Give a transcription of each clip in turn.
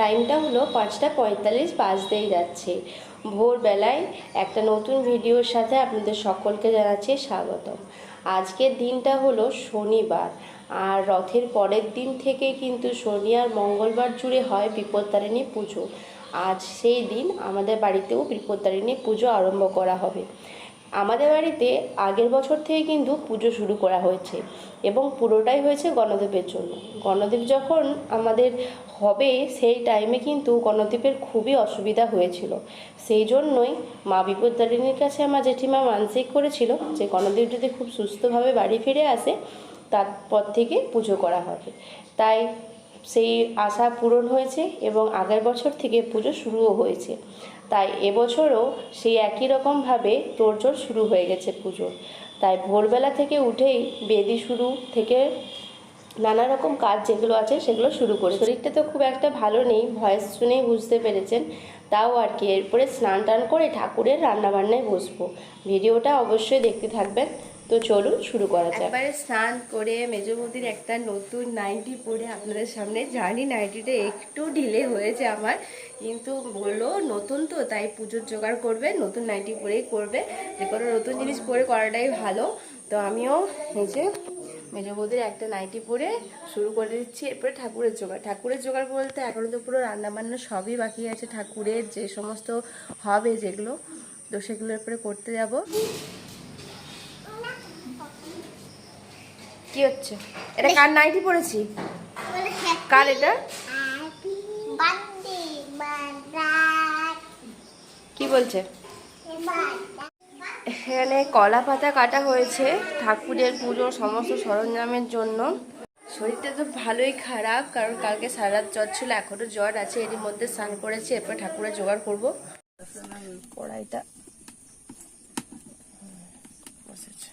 টাইমটা হলো পাঁচটা পঁয়তাল্লিশ, বাজতেই যাচ্ছে। ভোরবেলায় একটা নতুন ভিডিওর সাথে আপনাদের সকলকে জানাচ্ছি স্বাগতম। আজকের দিনটা হলো শনিবার, আর রথের পরের দিন থেকে কিন্তু শনি আর মঙ্গলবার জুড়ে হয় বিপত্তারিণী পুজো। আজ সেই দিন আমাদের বাড়িতেও বিপত্তারিণী পুজো আরম্ভ করা হবে। আমাদের বাড়িতে আগের বছর থেকে কিন্তু পুজো শুরু করা হয়েছে এবং পুরোটাই হয়েছে গণদেবের জন্য। গণদেব যখন আমাদের হবে সেই টাইমে কিন্তু গণদেবের খুবই অসুবিধা হয়েছিল। সেই জন্যই মা বিপত্তারিণীর কাছে আমার জেঠিমা মানসিক করেছিল যে গণদেব যদি খুব সুস্থভাবে বাড়ি ফিরে আসে, তারপর থেকে পুজো করা হবে। তাই সেই আশা পূরণ হয়েছে এবং আগের বছর থেকে পুজো শুরুও হয়েছে। তাই এবছরও সেই একই রকমভাবে তোড়জোড় শুরু হয়ে গেছে পুজো। তাই ভোরবেলা থেকে উঠেই বেদি শুরু থেকে নানা রকম কাজ যেগুলো আছে সেগুলো শুরু করে শরীরটা তো খুব একটা ভালো নেই, ভয়েস শুনেই বুঝতে পেরেছেন। তাও আর কি, এরপরে স্নান টান করে ঠাকুরের রান্নাবান্নায় বসবো। ভিডিওটা অবশ্যই দেখতে থাকবেন। তো চলুন শুরু করা যাক। একবারে স্নান করে মেজো মেজবৌদির একটা নতুন নাইটি পরে আপনাদের সামনে। জানি নাইটিটা একটু ঢিলে হয়েছে আমার, কিন্তু বলল নতুন তো, তাই পুজোর জোগাড় করবে, নতুন নাইটি পরেই করবে। যে কোনো নতুন জিনিস পরে করাটাই ভালো। তো আমিও এই যে মেজবৌদির একটা নাইটি পরে শুরু করে দিচ্ছি। এরপরে ঠাকুরের জোগাড়। ঠাকুরের জোগাড় বলতে এখনও তো পুরো রান্নাবান্না সবই বাকি আছে। ঠাকুরের যে সমস্ত হবে যেগুলো, তো সেগুলোর এরপরে করতে যাব। কি হচ্ছে? এটা কার নাইটি পরেছি? কার এটা? কি বলছে? এখানে কলা পাতা কাটা হয়েছে ঠাকুরের পুজো সমস্ত সরঞ্জামের জন্য। শরীরটা তো ভালোই খারাপ কারণ কালকে সারা রাত জ্বর ছিল এখনও জ্বর আছে এরই মধ্যে স্নান করেছি এরপর ঠাকুরের জোগাড় করব। কড়াইটা। বসেছে।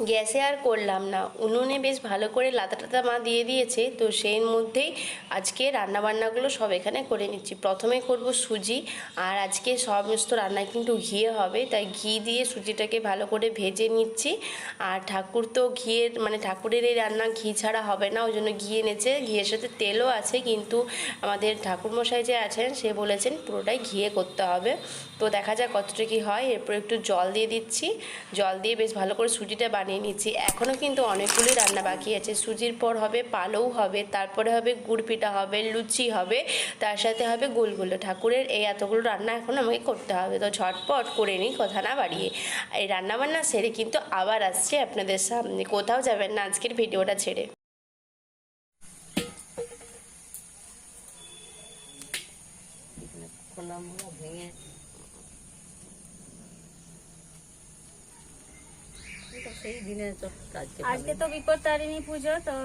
গ্যাসে আর করলাম না। উনুনে বেশ ভালো করে লাতা টাতা মা দিয়ে দিয়েছে, তো সেই মধ্যেই আজকে রান্নাবান্নাগুলো সব এখানে করে নিচ্ছি। প্রথমে করব সুজি, আর আজকে সমস্ত রান্না কিন্তু ঘিয়ে হবে, তাই ঘি দিয়ে সুজিটাকে ভালো করে ভেজে নিচ্ছি। আর ঠাকুর তো ঘিয়ের মানে ঠাকুরের এই রান্না ঘি ছাড়া হবে না, ওই জন্য ঘি এনেছে। ঘিয়ের সাথে তেলও আছে, কিন্তু আমাদের ঠাকুরমশাই যে আছেন, সে বলেছেন পুরোটাই ঘিয়ে করতে হবে। তো দেখা যাক কতটা কি হয়। এরপর একটু জল দিয়ে দিচ্ছি। জল দিয়ে বেশ ভালো করে সুজিটা বানিয়ে নিচ্ছি। এখনও কিন্তু অনেকগুলি রান্না বাকি আছে। সুজির পর হবে পালৌ হবে, তারপরে হবে গুড় পিঠা হবে, লুচি হবে, তার সাথে হবে গোলগুলো ঠাকুরের এই এতগুলো রান্না এখন আমাকে করতে হবে। তো ঝটপট করে নিই কথা না বাড়িয়ে। এই রান্নাবান্না সেরে কিন্তু আবার আসছে আপনাদের সামনে। কোথাও যাবেন না আজকের ভিডিওটা ছেড়ে। ভেঙে সেই দিনে আজকে তো বিপদ তারিণী পুজো তো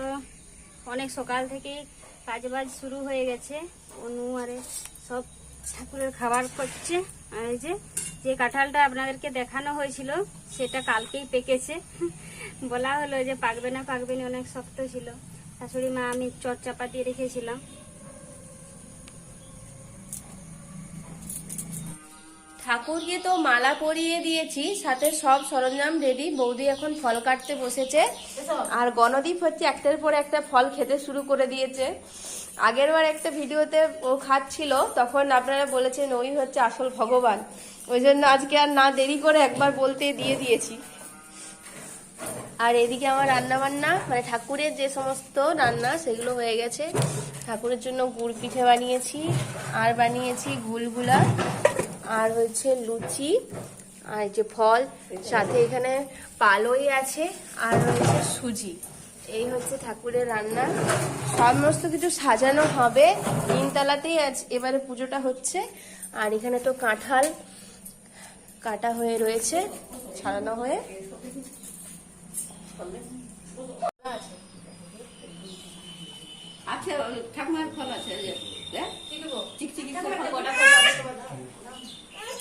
অনেক সকাল থেকেই কাজ বাজ শুরু হয়ে গেছে। অনু আরে সব ঠাকুরের খাবার করছে আর এই যে যে কাঁঠালটা আপনাদেরকে দেখানো হয়েছিল সেটা কালকেই পেকেছে। বলা হলো যে পাকবে না পাকবে না অনেক শক্ত ছিল। শাশুড়ি মা আমি চট চাপা দিয়ে রেখেছিলাম। ঠাকুরকে তো মালা পরিয়ে দিয়েছি, সাথে সব সরঞ্জাম রেডি। বৌদি এখন ফল কাটতে বসেছে। আর গণদীপ হচ্ছে একটার পর একটা ফল খেতে শুরু করে দিয়েছে। আগের বার একটা ভিডিওতে ও খাচ্ছিল, তখন আপনারা বলেছেন ওই হচ্ছে আসল ভগবান। ওই জন্য আজকে আর না দেরি করে একবার বলতে দিয়ে দিয়েছি। আর এদিকে আমার রান্না বান্না মানে ঠাকুরের যে সমস্ত রান্না সেগুলো হয়ে গেছে। ঠাকুরের জন্য গুড় পিঠে বানিয়েছি, আর বানিয়েছি গুলগুলা। আর হচ্ছে লুচি আর যে ফল সাথে এখানে পালই আছে আর হচ্ছে সুজি। এই হচ্ছে ঠাকুরের রান্না। সমস্ত কিছু সাজানো হবে। তিনতলাতেই আজ এবারে পুজোটা হচ্ছে। আর এখানে তো কাঁঠাল কাটা হয়ে রয়েছে ছাড়ানো হয়ে। আছে ঠাকুমার ফল আছে চিকচিকি করে ফল। আমরা একটা কলা রেখে চাল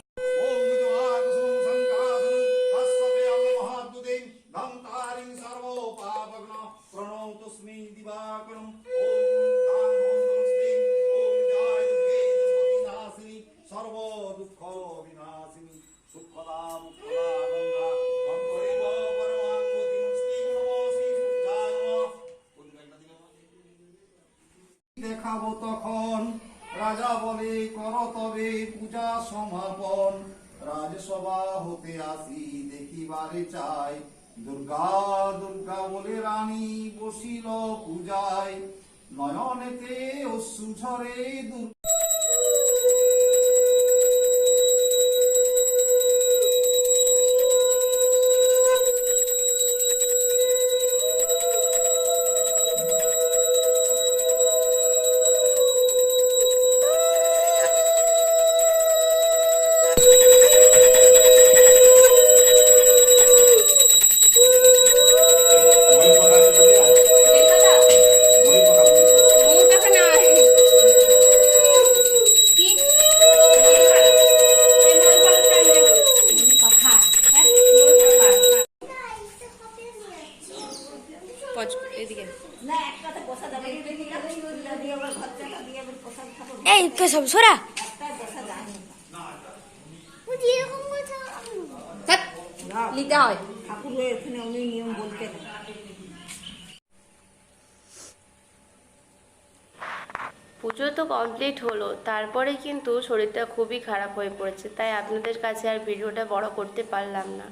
দেখাবো তখন। রাজা বলে, কর তবে পূজা সমাপন। রাজসভা হতে আসি, দেখিবারে চাই। দুর্গা দুর্গা বলে, রানী বসিল পূজায়। নয়নেতে অশ্রু ঝরে দুর্গা কে সব সোরা? নিতে হয় ঠাকুরের এখানে অনেক নিয়ম বলতেন পুজো তো কমপ্লিট হলো, তারপরে কিন্তু শরীরটা খুবই খারাপ হয়ে পড়েছে, তাই আপনাদের কাছে আর ভিডিওটা বড় করতে পারলাম না।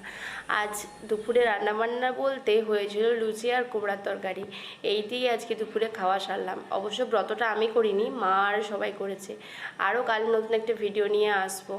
আজ দুপুরে রান্নাবান্না বলতে হয়েছিল লুচি আর কুমড়ার তরকারি, এই দিয়ে আজকে দুপুরে খাওয়া সারলাম। অবশ্য ব্রতটা আমি করিনি, মা আর সবাই করেছে। আরও কাল নতুন একটা ভিডিও নিয়ে আসব।